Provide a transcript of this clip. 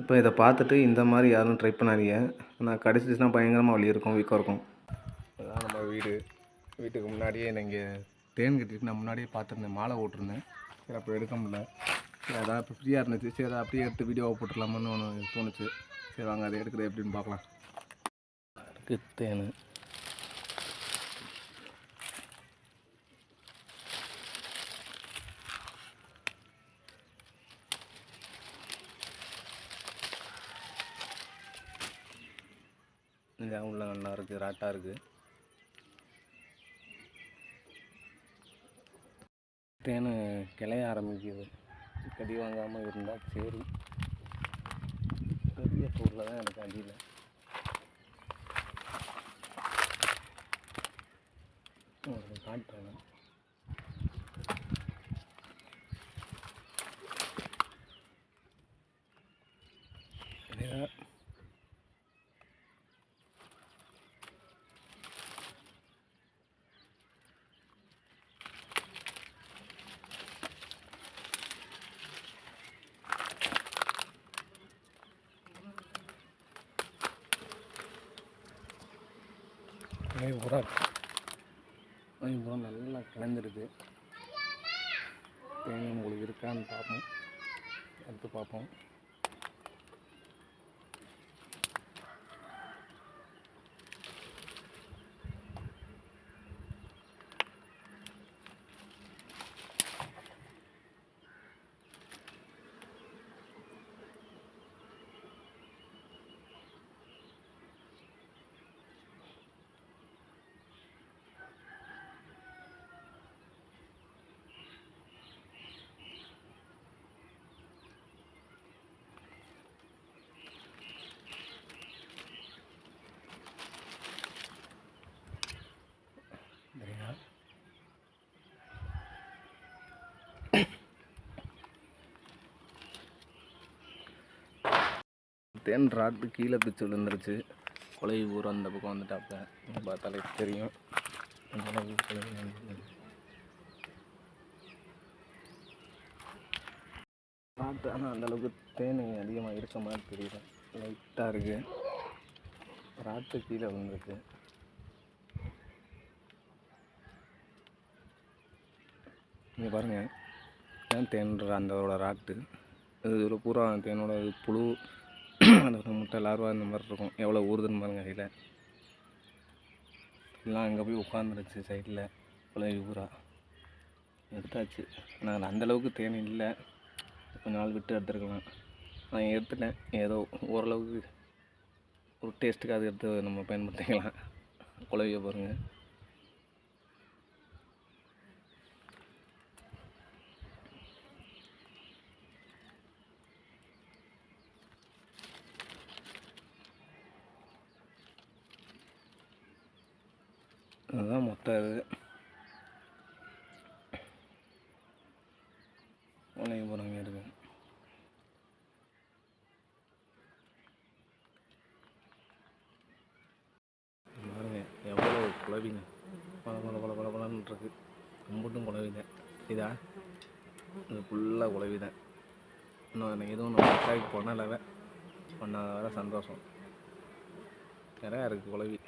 இப்போ இதை பார்த்துட்டு இந்த மாதிரி யாரும் ட்ரை பண்ணாதீங்க. ஆனால் கடிச்சிச்சுன்னா பயங்கரமாக வலி இருக்கும் வீக்கம் இருக்கும். இதுதான் நம்ம வீடு. வீட்டுக்கு முன்னாடியே நீங்கள் தேன் கட்டிட்டு நான் முன்னாடியே பார்த்துருந்தேன் மாலை ஓட்டிருந்தேன் சரி அப்போ எடுக்க முடியல. சரி அதான் இப்போ ஃப்ரீயாக இருந்துச்சு. சரி அதை அப்படியே எடுத்து வீடியோவை போட்டுடலாமான்னு ஒன்று தோணுச்சு. சரி வாங்க அதை எடுக்கிறது எப்படின்னு பார்க்கலாம். இருக்குது தேன். இந்த உள்ள நல்லா இருக்குது ராட்டாக இருக்குது தேன் கிளைய ஆரம்பிக்குது. கடி வாங்காமல் இருந்தால் சரி. பெரிய பொருளில் தான் எனக்கு அடியில். உங்களுக்கு காட்டுறேன். இதுதான் மணி பூரா மணி பூரா நல்லா கலந்துருது தேங்காய் உங்களுக்கு இருக்கான்னு பார்ப்போம். எடுத்து பார்ப்போம். தேன் ராட்டு கீழே பிச்சு விழுந்துருச்சு. கொலை ஊர் அந்த பக்கம் வந்துட்டாப்ப பார்த்தாலே தெரியும். அந்த அளவுக்கு ராட்டு ஆனால் அந்த அளவுக்கு தேன் அதிகமாக இருக்க மாதிரி தெரியல. லைட்டாக இருக்குது ராட்டு கீழே விழுந்துருக்கு. இங்கே பாருங்கள் தேன் தேன்ற அந்தோட ராட்டு. இது பூரா தேனோட புழு அந்த முட்டை லார்வா இந்த மாதிரி இருக்கும். எவ்வளோ ஊறுதுன்னு பாருங்கள் கையில். எல்லாம் அங்கே போய் உட்காந்துருச்சு சைடில். இவ்வளோ ஊரா எடுத்தாச்சு. நாங்கள் அந்தளவுக்கு தேன் இல்லை. கொஞ்ச நாள் விட்டு எடுத்துருக்கலாம். நான் எடுத்துட்டேன். ஏதோ ஓரளவுக்கு ஒரு டேஸ்ட்டுக்கு அது எடுத்து நம்ம பயன்படுத்திக்கலாம். குழவிய பாருங்கள் அதுதான் மொத்தம் இது. உலக போகிறாங்க இருக்கும் பாருங்க எவ்வளோ குழவிங்க. பல பல பல பல பலன்னு இருக்கு. கும்பிட்டும் குழவிதான் இதா? இது ஃபுல்லாக குழவிதான். இன்னும் எனக்கு எதுவும் நம்ம அட்டாக் பண்ணலை பண்ணாத வர சந்தோஷம். நிறையா இருக்குது குழவி.